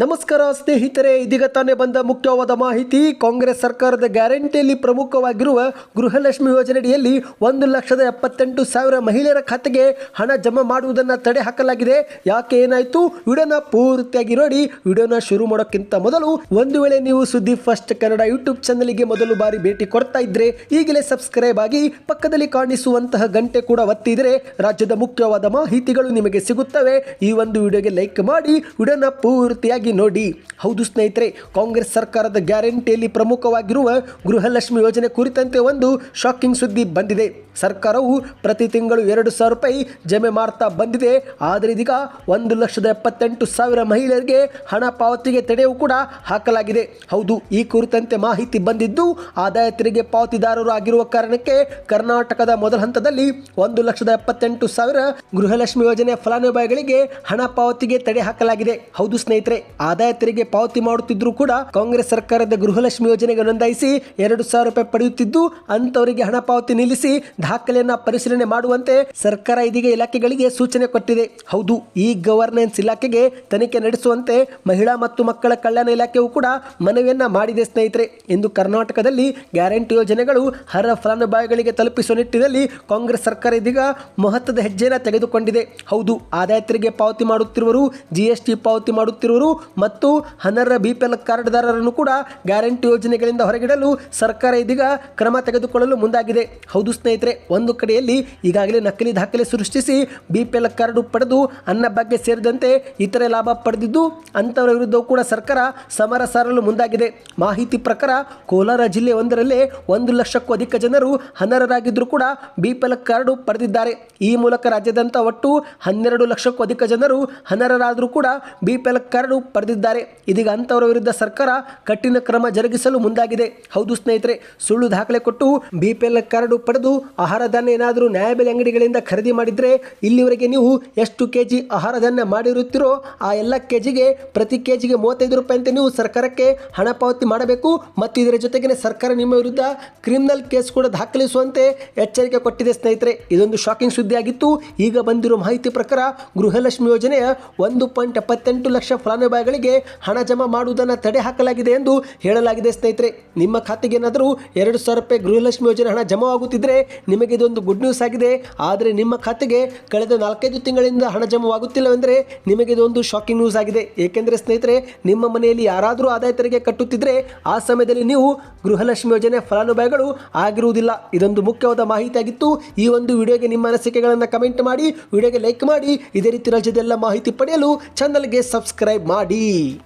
ನಮಸ್ಕಾರ ಸ್ನೇಹಿತರೆ, ಇದೀಗ ತಾನೇ ಬಂದ ಮುಖ್ಯವಾದ ಮಾಹಿತಿ. ಕಾಂಗ್ರೆಸ್ ಸರ್ಕಾರದ ಗ್ಯಾರಂಟಿಯಲ್ಲಿ ಪ್ರಮುಖವಾಗಿರುವ ಗೃಹಲಕ್ಷ್ಮಿ ಯೋಜನೆಯಡಿಯಲ್ಲಿ ಒಂದು ಲಕ್ಷದ ಎಪ್ಪತ್ತೆಂಟು ಸಾವಿರ ಮಹಿಳೆಯರ ಖಾತೆಗೆ ಹಣ ಜಮಾ ಮಾಡುವುದನ್ನು ತಡೆ ಹಾಕಲಾಗಿದೆ. ಯಾಕೆ ಏನಾಯಿತು? ವಿಡಿಯೋನ ಪೂರ್ತಿಯಾಗಿ ನೋಡಿ. ವಿಡಿಯೋನ ಶುರು ಮಾಡೋಕ್ಕಿಂತ ಮೊದಲು ಒಂದು ವೇಳೆ ನೀವು ಸುದ್ದಿ ಫಸ್ಟ್ ಕನ್ನಡ ಯೂಟ್ಯೂಬ್ ಚಾನಲ್ಗೆ ಮೊದಲು ಬಾರಿ ಭೇಟಿ ಕೊಡ್ತಾ ಇದ್ರೆ ಈಗಲೇ ಸಬ್ಸ್ಕ್ರೈಬ್ ಆಗಿ ಪಕ್ಕದಲ್ಲಿ ಕಾಣಿಸುವಂತಹ ಗಂಟೆ ಕೂಡ ಒತ್ತಿದರೆ ರಾಜ್ಯದ ಮುಖ್ಯವಾದ ಮಾಹಿತಿಗಳು ನಿಮಗೆ ಸಿಗುತ್ತವೆ. ಈ ಒಂದು ವಿಡಿಯೋಗೆ ಲೈಕ್ ಮಾಡಿ. ವಿಡಿಯೋನ ಪೂರ್ತಿಯಾಗಿ ನೋಡಿ. ಹೌದು ಸ್ನೇಹಿತರೆ, ಕಾಂಗ್ರೆಸ್ ಸರ್ಕಾರದ ಗ್ಯಾರಂಟಿಯಲ್ಲಿ ಪ್ರಮುಖವಾಗಿರುವ ಗೃಹಲಕ್ಷ್ಮಿ ಯೋಜನೆ ಕುರಿತಂತೆ ಒಂದು ಶಾಕಿಂಗ್ ಸುದ್ದಿ ಬಂದಿದೆ. ಸರ್ಕಾರವು ಪ್ರತಿ ತಿಂಗಳು ಎರಡು ಸಾವಿರ ರೂಪಾಯಿ ಜಮೆ ಮಾಡ್ತಾ ಬಂದಿದೆ. ಆದರೆ ಇದೀಗ ಒಂದು ಲಕ್ಷದ ಎಪ್ಪತ್ತೆಂಟು ಸಾವಿರ ಮಹಿಳೆಯರಿಗೆ ಹಣ ಪಾವತಿಗೆ ತಡೆಯೂ ಕೂಡ ಹಾಕಲಾಗಿದೆ. ಹೌದು, ಈ ಕುರಿತಂತೆ ಮಾಹಿತಿ ಬಂದಿದ್ದು ಆದಾಯ ತೆರಿಗೆ ಪಾವತಿದಾರರು ಆಗಿರುವ ಕಾರಣಕ್ಕೆ ಕರ್ನಾಟಕದ ಮೊದಲ ಹಂತದಲ್ಲಿ ಒಂದು ಲಕ್ಷದ ಎಪ್ಪತ್ತೆಂಟು ಸಾವಿರ ಗೃಹಲಕ್ಷ್ಮಿ ಯೋಜನೆ ಫಲಾನುಭವಿಗಳಿಗೆ ಹಣ ಪಾವತಿಗೆ ತಡೆ ಹಾಕಲಾಗಿದೆ. ಹೌದು ಸ್ನೇಹಿತರೆ. ಆದಾಯ ತೆರಿಗೆ ಪಾವತಿ ಮಾಡುತ್ತಿದ್ದರೂ ಕೂಡ ಕಾಂಗ್ರೆಸ್ ಸರ್ಕಾರದ ಗೃಹಲಕ್ಷ್ಮಿ ಯೋಜನೆಗೆ ನೋಂದಾಯಿಸಿ ಎರಡು ಸಾವಿರ ರೂಪಾಯಿ ಪಡೆಯುತ್ತಿದ್ದು ಅಂತವರಿಗೆ ಹಣ ಪಾವತಿ ನಿಲ್ಲಿಸಿ ದಾಖಲೆಯನ್ನ ಪರಿಶೀಲನೆ ಮಾಡುವಂತೆ ಸರ್ಕಾರ ಇದೀಗ ಇಲಾಖೆಗಳಿಗೆ ಸೂಚನೆ ಕೊಟ್ಟಿದೆ. ಹೌದು, ಈ ಗವರ್ನೆನ್ಸ್ ಇಲಾಖೆಗೆ ತನಿಖೆ ನಡೆಸುವಂತೆ ಮಹಿಳಾ ಮತ್ತು ಮಕ್ಕಳ ಕಲ್ಯಾಣ ಇಲಾಖೆಯು ಕೂಡ ಮನವಿಯನ್ನ ಮಾಡಿದೆ, ಸ್ನೇಹಿತರೆ. ಇಂದು ಕರ್ನಾಟಕದಲ್ಲಿ ಗ್ಯಾರಂಟಿ ಯೋಜನೆಗಳು ಹರ ಫಲಾನುಭವಿಗಳಿಗೆ ತಲುಪಿಸುವ ನಿಟ್ಟಿನಲ್ಲಿ ಕಾಂಗ್ರೆಸ್ ಸರ್ಕಾರ ಇದೀಗ ಮಹತ್ವದ ಹೆಜ್ಜೆಯನ್ನು ತೆಗೆದುಕೊಂಡಿದೆ. ಹೌದು, ಆದಾಯ ತೆರಿಗೆ ಪಾವತಿ ಮಾಡುತ್ತಿರುವರು ಜಿಎಸ್ಟಿ ಪಾವತಿ ಮಾಡುತ್ತಿರುವರು ಮತ್ತು ಅನರ್ಹ ಬಿ ಪಿ ಎಲ್ ಕಾರ್ಡ್ದಾರರನ್ನು ಕೂಡ ಗ್ಯಾರಂಟಿ ಯೋಜನೆಗಳಿಂದ ಹೊರಗಿಡಲು ಸರ್ಕಾರ ಇದೀಗ ಕ್ರಮ ತೆಗೆದುಕೊಳ್ಳಲು ಮುಂದಾಗಿದೆ. ಹೌದು ಸ್ನೇಹಿತರೆ, ಒಂದು ಕಡೆಯಲ್ಲಿ ಈಗಾಗಲೇ ನಕಲಿ ದಾಖಲೆ ಸೃಷ್ಟಿಸಿ ಬಿ ಪಿ ಎಲ್ ಕಾರ್ಡ್ ಪಡೆದು ಅನ್ನ ಬಗ್ಗೆ ಸೇರಿದಂತೆ ಇತರೆ ಲಾಭ ಪಡೆದಿದ್ದು, ಅಂಥವರ ವಿರುದ್ಧವೂ ಕೂಡ ಸರ್ಕಾರ ಸಮರ ಸಾರಲು ಮುಂದಾಗಿದೆ. ಮಾಹಿತಿ ಪ್ರಕಾರ, ಕೋಲಾರ ಜಿಲ್ಲೆ ಒಂದರಲ್ಲೇ ಒಂದು ಲಕ್ಷಕ್ಕೂ ಅಧಿಕ ಜನರು ಅನರ್ಹರಾಗಿದ್ದರೂ ಕೂಡ ಬಿ ಪಿ ಎಲ್ ಕಾರ್ಡು ಪಡೆದಿದ್ದಾರೆ. ಈ ಮೂಲಕ ರಾಜ್ಯದಂತ ಒಟ್ಟು ಹನ್ನೆರಡು ಲಕ್ಷಕ್ಕೂ ಅಧಿಕ ಜನರು ಅನರ್ಹರಾದರೂ ಕೂಡ ಬಿ ಪಿ ಎಲ್ ಕಾರ್ಡು ಪಡೆದಿದ್ದಾರೆ. ಇದೀಗ ಅಂಥವರ ವಿರುದ್ಧ ಸರ್ಕಾರ ಕಠಿಣ ಕ್ರಮ ಜರುಗಿಸಲು ಮುಂದಾಗಿದೆ. ಹೌದು ಸ್ನೇಹಿತರೆ, ಸುಳ್ಳು ದಾಖಲೆ ಕೊಟ್ಟು ಬಿ ಪಿ ಎಲ್ ಕಾರ್ಡು ಪಡೆದು ಆಹಾರ ಧಾನ್ಯ ಏನಾದರೂ ನ್ಯಾಯಬೆಲೆ ಅಂಗಡಿಗಳಿಂದ ಖರೀದಿ ಮಾಡಿದರೆ ಇಲ್ಲಿವರೆಗೆ ನೀವು ಎಷ್ಟು ಕೆ ಜಿ ಆಹಾರ ಧಾನ್ಯ ಮಾಡಿರುತ್ತೀರೋ ಆ ಎಲ್ಲ ಕೆ ಜಿಗೆ ಪ್ರತಿ ಕೆ ಜಿಗೆ ಮೂವತ್ತೈದು ರೂಪಾಯಿ ಅಂತ ನೀವು ಸರ್ಕಾರಕ್ಕೆ ಹಣ ಪಾವತಿ ಮಾಡಬೇಕು. ಮತ್ತು ಇದರ ಜೊತೆಗೆ ಸರ್ಕಾರ ನಿಮ್ಮ ವಿರುದ್ಧ ಕ್ರಿಮಿನಲ್ ಕೇಸ್ ಕೂಡ ದಾಖಲಿಸುವಂತೆ ಎಚ್ಚರಿಕೆ ಕೊಟ್ಟಿದೆ ಸ್ನೇಹಿತರೆ. ಇದೊಂದು ಶಾಕಿಂಗ್ ಸುದ್ದಿಯಾಗಿತ್ತು. ಈಗ ಬಂದಿರೋ ಮಾಹಿತಿ ಪ್ರಕಾರ ಗೃಹಲಕ್ಷ್ಮಿ ಯೋಜನೆಯ ಒಂದು ಪಾಯಿಂಟ್ ಎಪ್ಪತ್ತೆಂಟು ಲಕ್ಷ ಫಲಾನುಭವಿಗಳಿಗೆ ಹಣ ಜಮಾ ಮಾಡುವುದನ್ನು ತಡೆ ಹಾಕಲಾಗಿದೆ ಎಂದು ಹೇಳಲಾಗಿದೆ, ಸ್ನೇಹಿತರೆ. ನಿಮ್ಮ ಖಾತೆಗೆ ಏನಾದರೂ ಎರಡು ಸಾವಿರ ರೂಪಾಯಿ ಗೃಹಲಕ್ಷ್ಮಿ ಯೋಜನೆ ಹಣ ಜಮಾ ಆಗುತ್ತಿದ್ದರೆ ನಿಮಗೆ ಇದೊಂದು ಗುಡ್ ನ್ಯೂಸ್ ಆಗಿದೆ. ಆದರೆ ನಿಮ್ಮ ಖಾತೆಗೆ ಕಳೆದ ನಾಲ್ಕೈದು ತಿಂಗಳಿಂದ ಹಣ ಜಮಾವಾಗುತ್ತಿಲ್ಲವೆಂದರೆ ನಿಮಗೆ ಇದೊಂದು ಶಾಕಿಂಗ್ ನ್ಯೂಸ್ ಆಗಿದೆ. ಏಕೆಂದರೆ, ಸ್ನೇಹಿತರೆ, ನಿಮ್ಮ ಮನೆಯಲ್ಲಿ ಯಾರಾದರೂ ಆದಾಯ ತೆರಿಗೆ ಕಟ್ಟುತ್ತಿದ್ದರೆ ಆ ಸಮಯದಲ್ಲಿ ನೀವು ಗೃಹಲಕ್ಷ್ಮಿ ಯೋಜನೆ ಫಲಾನುಭವಿಗಳು ಆಗಿರುವುದಿಲ್ಲ. ಇದೊಂದು ಮುಖ್ಯವಾದ ಮಾಹಿತಿಯಾಗಿತ್ತು. ಈ ಒಂದು ವಿಡಿಯೋಗೆ ನಿಮ್ಮ ಅನಿಸಿಕೆಗಳನ್ನು ಕಮೆಂಟ್ ಮಾಡಿ, ವಿಡಿಯೋಗೆ ಲೈಕ್ ಮಾಡಿ, ಇದೇ ರೀತಿ ರಾಜ್ಯದೆಲ್ಲ ಮಾಹಿತಿ ಪಡೆಯಲು ಚಾನಲ್ಗೆ ಸಬ್ಸ್ಕ್ರೈಬ್ ಮಾಡಿ. body